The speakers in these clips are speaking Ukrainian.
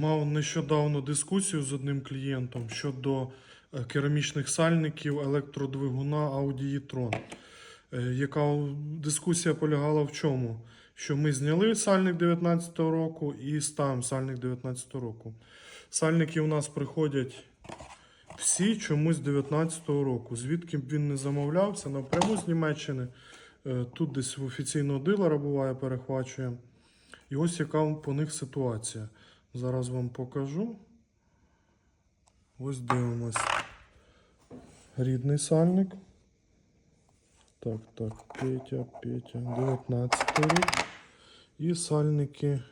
Мав нещодавно дискусію з одним клієнтом щодо е, керамічних сальників електродвигуна Audi e-tron. Е, Яка дискусія полягала в чому? Що ми зняли сальник 19 року і ставимо сальник 19 року. Сальники у нас приходять всі чомусь 19-го року. Звідки б він не замовлявся, напряму з Німеччини. Е, Тут десь в офіційного дилера буває, перехвачує. І ось яка по них ситуація. Зараз вам покажу. Ось дивимось. Рідний сальник. Так, так, Петя, Петя, 19 рік. І сальники,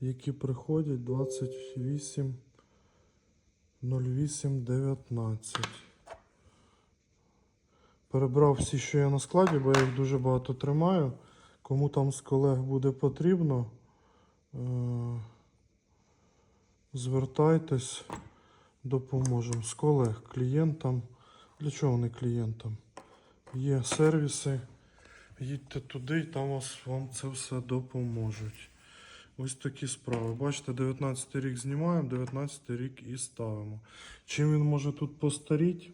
які приходять 28 08 19. Перебрав всі, що є на складі, бо я їх дуже багато тримаю. Кому там з колег буде потрібно, звертайтесь, допоможемо. З колег клієнтам. Для чого не клієнтам? Є сервіси. Їдьте туди, і там вас, вам це все допоможуть. Ось такі справи. Бачите, 19 рік знімаємо, 19 рік і ставимо. Чим він може тут постаріти?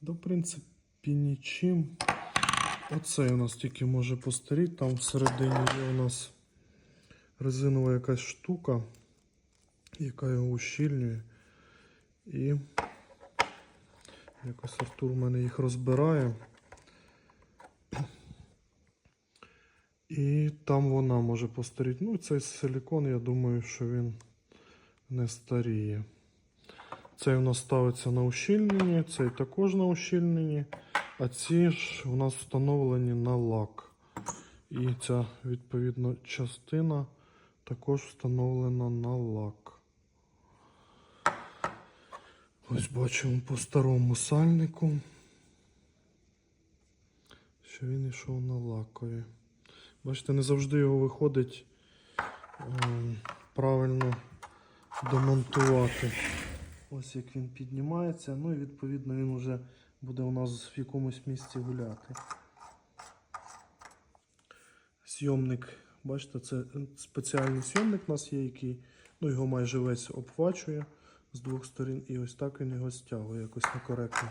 Да, в принципі, нічим. Оцей у нас тільки може постаріти. Там всередині є у нас резинова якась штука, яка його ущільнює. І якось Артур в мене їх розбирає. І там вона може постаріти. Ну, цей силікон, я думаю, що він не старіє. Цей у нас ставиться на ущільненні, цей також на ущільненні, а ці ж у нас встановлені на лак. І ця відповідно частина також встановлена на лак. Ось бачимо по старому сальнику, що він йшов на лакові. Бачите, не завжди його виходить ем, правильно демонтувати. Ось як він піднімається, ну і відповідно він вже буде у нас в якомусь місці гуляти. Сйомник, бачите, це спеціальний сйомник у нас є, який ну, його майже весь обхвачує з двох сторін, і ось так він його стягує якось некоректно.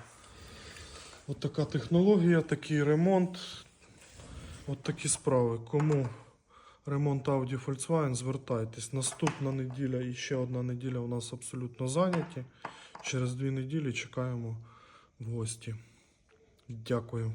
От така технологія, такий ремонт. От такі справи. Кому ремонт Audi Volkswagen, звертайтесь. Наступна неділя і ще одна неділя у нас абсолютно зайняті. Через дві неділі чекаємо в гості. Дякую.